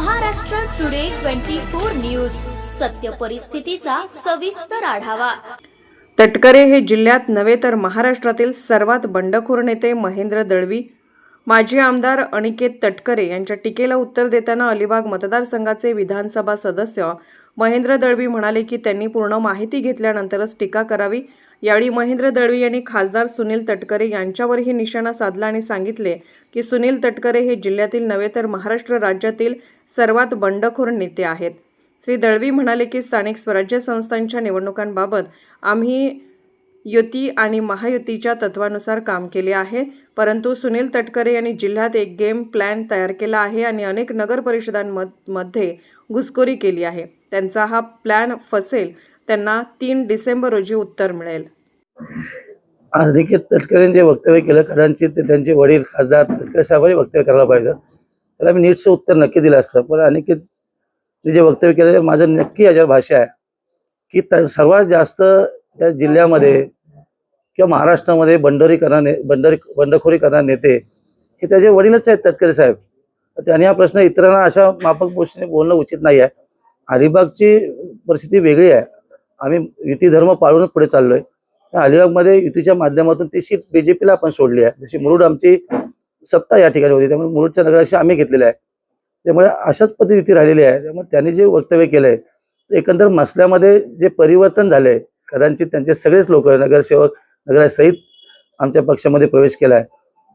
Maharashtra today twenty four news सत्य परिस्थितीचा सविस्तर आढावा. तटकरे हे जिल्ह्यात नव्हे तर महाराष्ट्रातील सर्वात बंडखोर नेते महेंद्र दळवी माजी आमदार अनिकेत तटकरे यांच्या टीकेला उत्तर देताना अलिबाग मतदारसंघाचे विधानसभा सदस्य महेंद्र दळवी म्हणाले की त्यांनी पूर्ण माहिती घेतल्यानंतरच टीका करावी यावेळी महेंद्र दळवी यांनी खासदार सुनील तटकरे यांच्यावरही निशाणा साधला आणि सांगितले की सुनील तटकरे हे जिल्ह्यातील नव्हे तर महाराष्ट्र राज्यातील सर्वात बंडखोर नेते आहेत. श्री दळवी म्हणाले की स्थानिक स्वराज्य संस्थांच्या निवडणुकांबाबत आम्ही युती आणि महायुतीच्या तत्वानुसार काम केले आहे परंतु सुनील तटकरे यांनी जिल्ह्यात एक गेम प्लॅन तयार केला आहे आणि अनेक नगर परिषदांमध्ये घुसखोरी केली आहे. त्यांचा हा प्लॅन फसेल त्यांना तीन डिसेंबर रोजी उत्तर मिळेल. अनिकेत तटकरेंनी जे वक्तव्य केलं कदाचित त्यांचे वडील खासदार तटकरे साहेबांनी वक्तव्य करायला पाहिजे त्याला मी नीटचं उत्तर नक्की दिलं असतं पण अनिकेत जे वक्तव्य केलं माझं नक्की याच्यावर भाषा आहे की सर्वात जास्त या जिल्ह्यामध्ये किंवा महाराष्ट्रामध्ये बंडोरी करणारे बंडोरी बंडखोरी करणारे नेते हे त्याचे वडीलच आहेत तटकरे साहेब. त्यांनी हा प्रश्न इतरांना अशा माफक गोष्टीने बोलणं उचित नाही आहे अलिबागची परिस्थिती वेगळी आहे. आम्ही युती धर्म पाळूनच पुढे चाललोय. त्या अलिबागमध्ये युतीच्या माध्यमातून तशी बीजेपीला आपण सोडली आहे. जशी मुरुड आमची सत्ता या ठिकाणी होती त्यामुळे मुरुडच्या नगराशी आम्ही घेतलेल्या आहे. त्यामुळे अशाच पद्धती युती राहिलेली आहे. त्यामुळे त्यांनी जे वक्तव्य केलंय एकंदर मसल्यामध्ये जे परिवर्तन झालंय कदाचित त्यांचे सगळेच लोक नगरसेवक नगरासहित आमच्या पक्षामध्ये प्रवेश केला आहे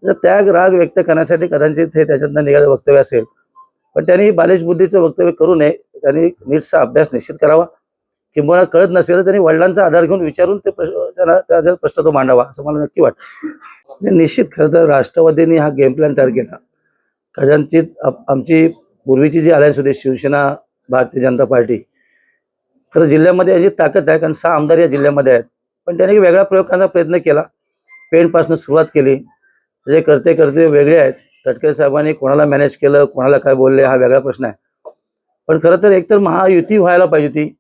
तर त्याग राग व्यक्त करण्यासाठी कदाचित हे त्याच्यातनं निघालं वक्तव्य असेल. पण त्यांनी बालेश बुद्धीचं वक्तव्य करू नये. त्यांनी नीटचा अभ्यास निश्चित करावा. किंवा कळत नसेल तर त्यांनी वडिलांचा आधार घेऊन विचारून ते प्रश्न- त्यांना त्याचा प्रश्न तो मांडावा असं मला नक्की वाटतं. म्हणजे निश्चित खरं तर राष्ट्रवादींनी हा गेम प्लॅन तयार केला. कदाचित आप- आमची पूर्वीची जी अलायन्स होती शिवसेना भारतीय जनता पार्टी खरं जिल्ह्यामध्ये याची ताकद आहे कारण सहा आमदार या जिल्ह्यामध्ये आहेत. पण त्यांनी एक वेगळा प्रयोग करण्याचा प्रयत्न केला. पेंटपासून सुरुवात केली. जे करते करते वेगळे आहेत. तटकरे साहेबांनी कोणाला मॅनेज केलं कोणाला काय बोलले हा वेगळा प्रश्न आहे. पण खरं तर एकतर महायुती व्हायला पाहिजे होती.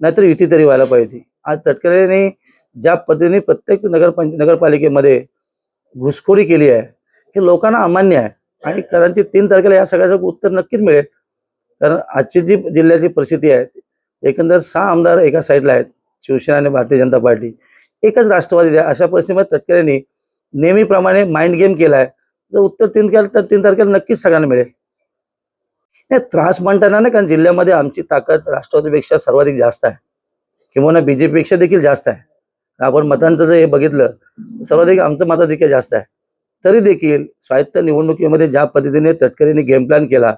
नाहीतर युती तरी व्हायला पाहिजे. आज तटकरेने ज्या पद्धतीने प्रत्येक नगरपंच नगरपालिकेमध्ये घुसखोरी केली आहे हे लोकांना अमान्य आहे. आणि कदाचित तीन तारखेला या सगळ्याचं उत्तर नक्कीच मिळेल. कारण आजची जी जिल्ह्याची परिस्थिती आहे एकंदर सहा आमदार एका साईडला आहेत शिवसेना आणि भारतीय जनता पार्टी. एकच राष्ट्रवादी आहे. अशा परिस्थितीमध्ये तटकरेंनी नेहमीप्रमाणे माइंड गेम केला आहे. जर उत्तर तीन केलं तर तीन तारखेला नक्कीच सगळ्यांना मिळेल. नाही त्रास म्हणताना ना कारण जिल्ह्यामध्ये आमची ताकद राष्ट्रवादीपेक्षा सर्वाधिक जास्त आहे. किंवा बीजेपीपेक्षा देखील जास्त आहे. आपण मतांचं जर हे बघितलं सर्वाधिक आमचं मताधिक्य जास्त आहे. तरी देखील स्वायत्त निवडणुकीमध्ये ज्या पद्धतीने तटकरेंनी गेम प्लॅन केला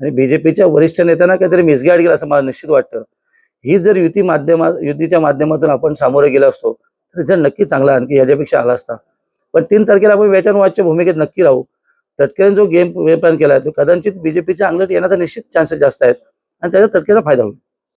आणि बीजेपीच्या वरिष्ठ नेत्यांना काहीतरी मिसगाईड केला असं मला निश्चित वाटतं ही जर युती माध्यमात युतीच्या माध्यमातून आपण सामोरे गेलो असतो तर जर नक्की चांगला आणखी याच्यापेक्षा आला असता. पण तीन तारखेला आपण वेट भूमिकेत नक्की राहू. तटकरेने जो गेम गेम प्लॅन केला आहे तो कदाचित बीजेपीच्या अंगलट येण्याचा निश्चित चान्सेस जास्त आहेत. आणि त्याचा तटकेचा फायदा होईल.